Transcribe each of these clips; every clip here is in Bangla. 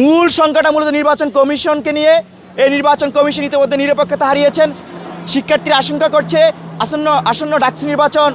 মূল সংখ্যাটা মূলত নির্বাচন কমিশনকে নিয়ে। এই নির্বাচন কমিশন ইতিমধ্যে নিরপেক্ষতা হারিয়েছেন। শিক্ষার্থীরা আশঙ্কা করছে আসন্ন আসন্ন ডাকসু নির্বাচন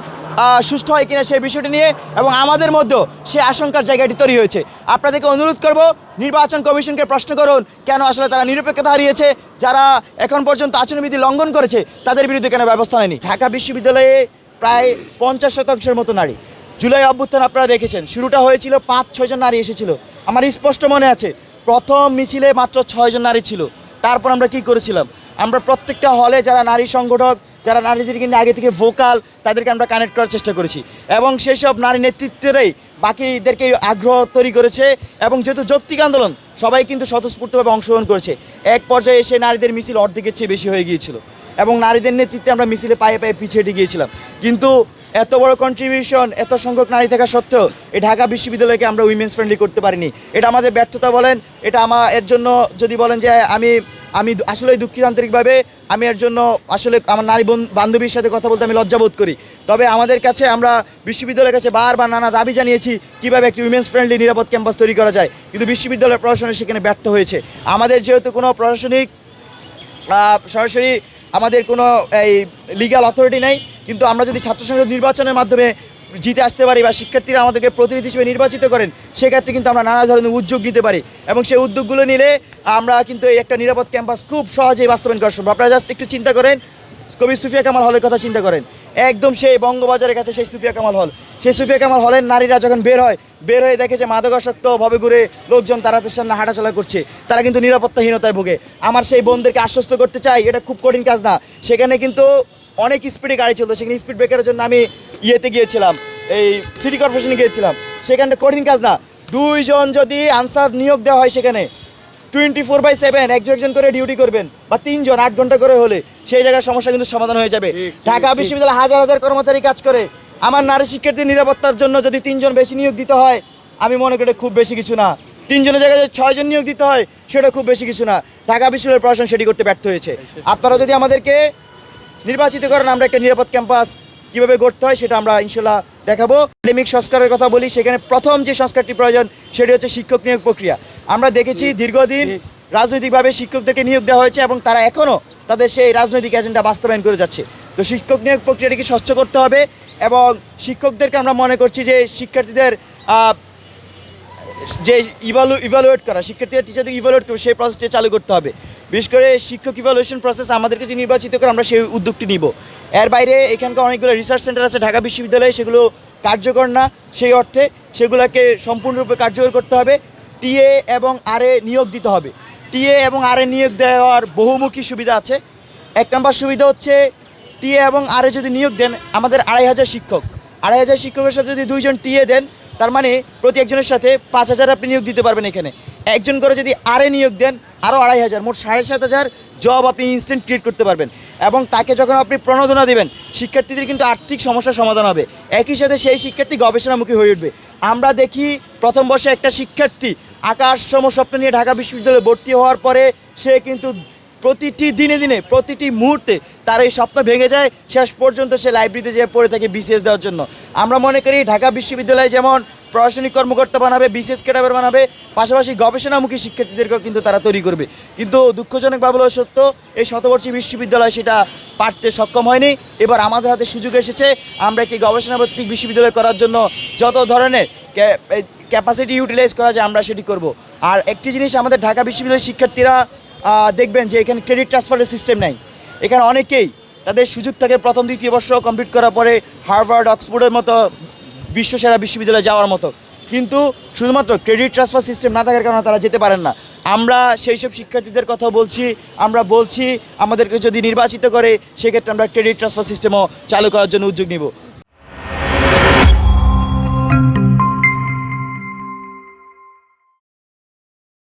সুষ্ঠু হয় কিনা সেই বিষয়টি নিয়ে এবং আমাদের মধ্যেও সেই আশঙ্কার জায়গাটি তৈরি হয়েছে। আপনাদেরকে অনুরোধ করব, নির্বাচন কমিশনকে প্রশ্ন করুন, কেন আসলে তারা নিরপেক্ষতা হারিয়েছে? যারা এখন পর্যন্ত আচরণবিধি লঙ্ঘন করেছে, তাদের বিরুদ্ধে কেন ব্যবস্থা নেয়নি? ঢাকা বিশ্ববিদ্যালয়ে প্রায় পঞ্চাশ শতাংশের মতো নারী। জুলাই অভ্যুত্থান আপনারা দেখেছেন, শুরুটা হয়েছিল পাঁচ ছয়জন নারী এসেছিল। আমার স্পষ্ট মনে আছে প্রথম মিছিলে মাত্র ছয়জন নারী ছিল। তারপর আমরা কি করেছিলাম? আমরা প্রত্যেকটা হলে যারা নারী সংগঠক, যারা নারীদেরকে নিয়ে আগে থেকে ভোকাল তাদেরকে আমরা কানেক্ট করার চেষ্টা করেছি। এবং সেই সব নারী নেতৃত্বেরাই বাকিদেরকে আগ্রহ তৈরি করেছে এবং যেহেতু যৌক্তিক আন্দোলন, সবাই কিন্তু স্বতঃস্ফূর্তভাবে অংশগ্রহণ করেছে। এক পর্যায়ে এসে নারীদের মিছিল অর্ধেকের চেয়ে বেশি হয়ে গিয়েছিল এবং নারীদের নেতৃত্বে আমরা মিছিলে পায়ে পায়ে পিছিয়ে গিয়েছিলাম। কিন্তু এত বড় কন্ট্রিবিউশন এত সংখ্যক নারী থাকা সত্ত্বেও এই ঢাকা বিশ্ববিদ্যালয়কে আমরা উইমেন্স ফ্রেন্ডলি করতে পারিনি। এটা আমাদের ব্যর্থতা বলেন, এটা আমার এর জন্য যদি বলেন যে আমি আমি আসলে দুঃখিত আন্তরিকভাবে আমি এর জন্য আসলে আমার নারী বন- বান্ধবীর সাথে কথা বলতে আমি লজ্জাবোধ করি। তবে আমাদের কাছে আমরা বিশ্ববিদ্যালয়ের কাছে বারবার নানা দাবি জানিয়েছি, কীভাবে একটি উইমেন্স ফ্রেন্ডলি নিরাপদ ক্যাম্পাস তৈরি করা যায়। কিন্তু বিশ্ববিদ্যালয়ের প্রশাসন সেখানে ব্যর্থ হয়েছে। আমাদের যেহেতু কোনো প্রশাসনিক সরাসরি আমাদের কোনো, এই লিগাল অথরিটি নেই, কিন্তু আমরা যদি ছাত্র সংসদ নির্বাচনের মাধ্যমে জিতে আসতে পারি বা শিক্ষার্থীরা আমাদেরকে প্রতিনিধি হিসেবে নির্বাচিত করেন, সেক্ষেত্রে কিন্তু আমরা নানা ধরনের উদ্যোগ নিতে পারি। এবং সেই উদ্যোগগুলো নিলে আমরা কিন্তু এই একটা নিরাপদ ক্যাম্পাস খুব সহজেই বাস্তবায়ন করা সম্ভব। আপনারা জাস্ট একটু চিন্তা করেন কবি সুফিয়া কামাল হলের কথা চিন্তা করেন। একদম সেই বঙ্গবাজারের কাছে সেই সুফিয়া কামাল হল। সেই সুফিয়া কামাল হলের নারীরা যখন বের হয়, বের হয়ে দেখে যে মাদকাসক্ত ভাবে ঘুরে লোকজন তাদের সামনে হাঁটাচলা করছে, তারা কিন্তু নিরাপত্তাহীনতায় ভোগে। আমার সেই বোনদেরকে আশ্বস্ত করতে চাই, এটা খুব কঠিন কাজ না। সেখানে কিন্তু অনেক স্পিডে গাড়ি চলতো, সেখানে স্পিড ব্রেকারের জন্য আমি ইয়েতে গিয়েছিলাম, এই সিটি কর্পোরেশনে গিয়েছিলাম। সেখানটা কঠিন কাজ না। দুইজন যদি আনসার নিয়োগ দেওয়া হয় সেখানে টোয়েন্টি ফোর বাই সেভেন একজন একজন করে ডিউটি করবেন বা তিনজন আট ঘণ্টা করে হলে সেই জায়গার সমস্যা কিন্তু সমাধান হয়ে যাবে। ঢাকা। বিশ্ববিদ্যালয়ে হাজার হাজার কর্মচারী কাজ করে। আমার নারী শিক্ষার্থীর নিরাপত্তার জন্য যদি তিনজন বেশি নিয়োগ দিতে হয় আমি মনে করি খুব বেশি কিছু না। তিনজনের জায়গায় যদি ছয়জন নিয়োগ দিতে হয় সেটা খুব বেশি কিছু না। ঢাকা বিশ্ববিদ্যালয়ের প্রশাসন সেটি করতে ব্যর্থ হয়েছে। আপনারা যদি আমাদেরকে নির্বাচিত করেন আমরা একটা নিরাপদ ক্যাম্পাস কীভাবে গড়তে হয় সেটা আমরা ইনশাল্লাহ দেখাবো। একাডেমিক সংস্কারের কথা বলি সেখানে প্রথম যে সংস্কারটি প্রয়োজন সেটি হচ্ছে শিক্ষক নিয়োগ প্রক্রিয়া। আমরা দেখেছি দীর্ঘদিন রাজনৈতিকভাবে শিক্ষকদেরকে নিয়োগ দেওয়া হয়েছে এবং তারা এখনও তাদের সেই রাজনৈতিক এজেন্ডা বাস্তবায়ন করে যাচ্ছে। তো শিক্ষক নিয়োগ প্রক্রিয়াটিকে স্বচ্ছ করতে হবে এবং শিক্ষকদেরকে আমরা মনে করছি যে শিক্ষার্থীদের যে ইভালু ইভালুয়েট করা শিক্ষার্থীরা টিচারদের ইভালুয়েট করবে সেই প্রসেসটি চালু করতে হবে। বিশেষ করে শিক্ষক ইভালুয়েশন প্রসেস আমাদেরকে যে নির্বাচিত করে আমরা সেই উদ্যোগটি নিব। এর বাইরে এখানকার অনেকগুলো রিসার্চ সেন্টার আছে ঢাকা বিশ্ববিদ্যালয়ে সেগুলো কার্যকর না সেই অর্থে সেগুলোকে সম্পূর্ণরূপে কার্যকর করতে হবে। টিএ এবং আরএ নিয়োগ দিতে হবে। টিএ এবং আরএ নিয়োগ দেওয়ার বহুমুখী সুবিধা আছে। এক নম্বর সুবিধা হচ্ছে টিএ এবং আরএ যদি নিয়োগ দেন, আমাদের আড়াই হাজার শিক্ষক। আড়াই হাজার শিক্ষকের সাথে যদি দুইজন টিএ দেন, তার মানে প্রতি একজনের সাথে পাঁচ হাজার আপনি নিয়োগ দিতে পারবেন এখানে। একজন করে যদি আরে নিয়োগ দেন, আরও আড়াই হাজার, মোট সাড়ে সাত হাজার জব আপনি ইনস্ট্যান্ট ক্রিয়েট করতে পারবেন। এবং তাকে যখন আপনি প্রণোদনা দেবেন, শিক্ষার্থীদের কিন্তু আর্থিক সমস্যার সমাধান হবে। একই সাথে সেই শিক্ষার্থী গবেষণামুখী হয়ে উঠবে। আমরা দেখি প্রথম বর্ষে একটা শিক্ষার্থী আকাশ সম স্বপ্ন নিয়ে ঢাকা বিশ্ববিদ্যালয়ে ভর্তি হওয়ার পরে সে কিন্তু প্রতিটি দিনে দিনে, প্রতিটি মুহূর্তে তার এই স্বপ্ন ভেঙে যায়। শেষ পর্যন্ত সে লাইব্রেরিতে যেয়ে পড়ে থাকে বিসিএস দেওয়ার জন্য। আমরা মনে করি ঢাকা বিশ্ববিদ্যালয় যেমন প্রশাসনিক কর্মকর্তা বানাবে, বিসিএস ক্যাডার বানাবে, পাশাপাশি গবেষণামুখী শিক্ষার্থীদেরকেও কিন্তু তারা তৈরি করবে। কিন্তু দুঃখজনক ভাবে সত্য, এই শতবর্ষী বিশ্ববিদ্যালয় সেটা পারতে সক্ষম হয়নি। এবার আমাদের হাতে সুযোগ এসেছে, আমরা একটি গবেষণাভিত্তিক বিশ্ববিদ্যালয় করার জন্য যত ধরনের ক্যাপাসিটি ইউটিলাইজ করা যায় আমরা সেটি করব। আর একটি জিনিস আমাদের ঢাকা বিশ্ববিদ্যালয়ের শিক্ষার্থীরা দেখবেন যে এখানে ক্রেডিট ট্রান্সফারের সিস্টেম নাই। এখানে অনেকেই তাদের সুযোগ থাকে প্রথম, দ্বিতীয় বর্ষ কমপ্লিট করার পরে হার্ভার্ড অক্সফোর্ডের মতো বিশ্বসেরা বিশ্ববিদ্যালয়ে যাওয়ার মতো। কিন্তু শুধুমাত্র ক্রেডিট ট্রান্সফার সিস্টেম না থাকার কারণে তারা যেতে পারেন না। আমরা সেই সব শিক্ষার্থীদের কথা বলছি, আমরা বলছি আমাদেরকে যদি নির্বাচিত করে, সেক্ষেত্রে আমরা ক্রেডিট ট্রান্সফার সিস্টেমও চালু করার জন্য উদ্যোগ নিব।